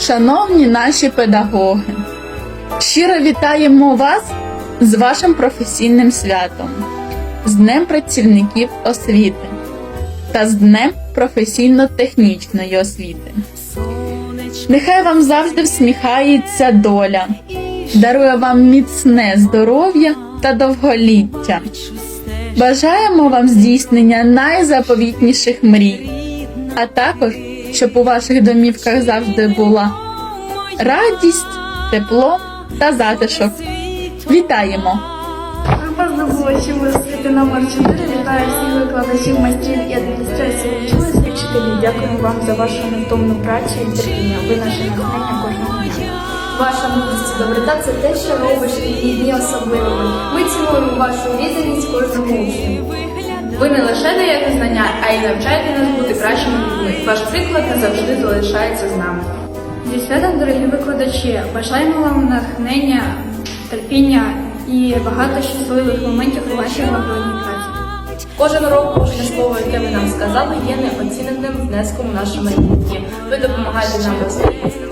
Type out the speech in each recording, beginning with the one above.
Шановні наші педагоги, щиро вітаємо вас з вашим професійним святом, з Днем працівників освіти та з Днем професійно-технічної освіти. Нехай вам завжди всміхається доля, дарує вам міцне здоров'я та довголіття. Бажаємо вам здійснення найзаповітніших мрій, а також, щоб у ваших домівках завжди була радість, тепло та затишок. Вітаємо! Було чим освіти номер 4. Вітаю всіх викладачів, майстрів і адміністрації училищ вчителів. Дякуємо вам за вашу невтомну працю і терпіння. Ви наше натхнення кожного дня. Ваша мудрість і доброта це те, що робиш і дні особливими. Ми цінуємо вашу відданість кожному учню. Ви не лише даєте знання, а й навчаєте нас бути кращими людьми. Ваш приклад назавжди залишається з нами. Зі святом, дорогі викладачі, бажаємо вам натхнення, терпіння і багато щасливих моментів у вашій нагородній праці. Кожен урок, кожне слово, яке ви нам сказали, є неоціненим внеском у наше майбутнє. Ви допомагаєте нам світ.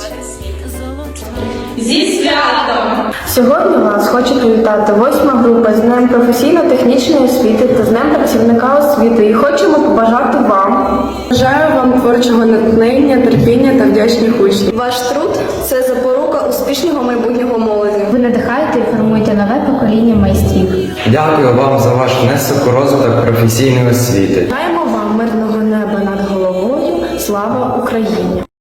Зі святом! Сьогодні вас хочу привітати восьма група з Днем професійно-технічної освіти та з Днем працівника освіти і хочемо творчого натхнення, терпіння та вдячних учнів. Ваш труд це запорука успішного майбутнього молоді. Ви надихаєте і формуєте нове покоління майстрів. Дякую вам за ваш внесок у розвиток професійної освіти.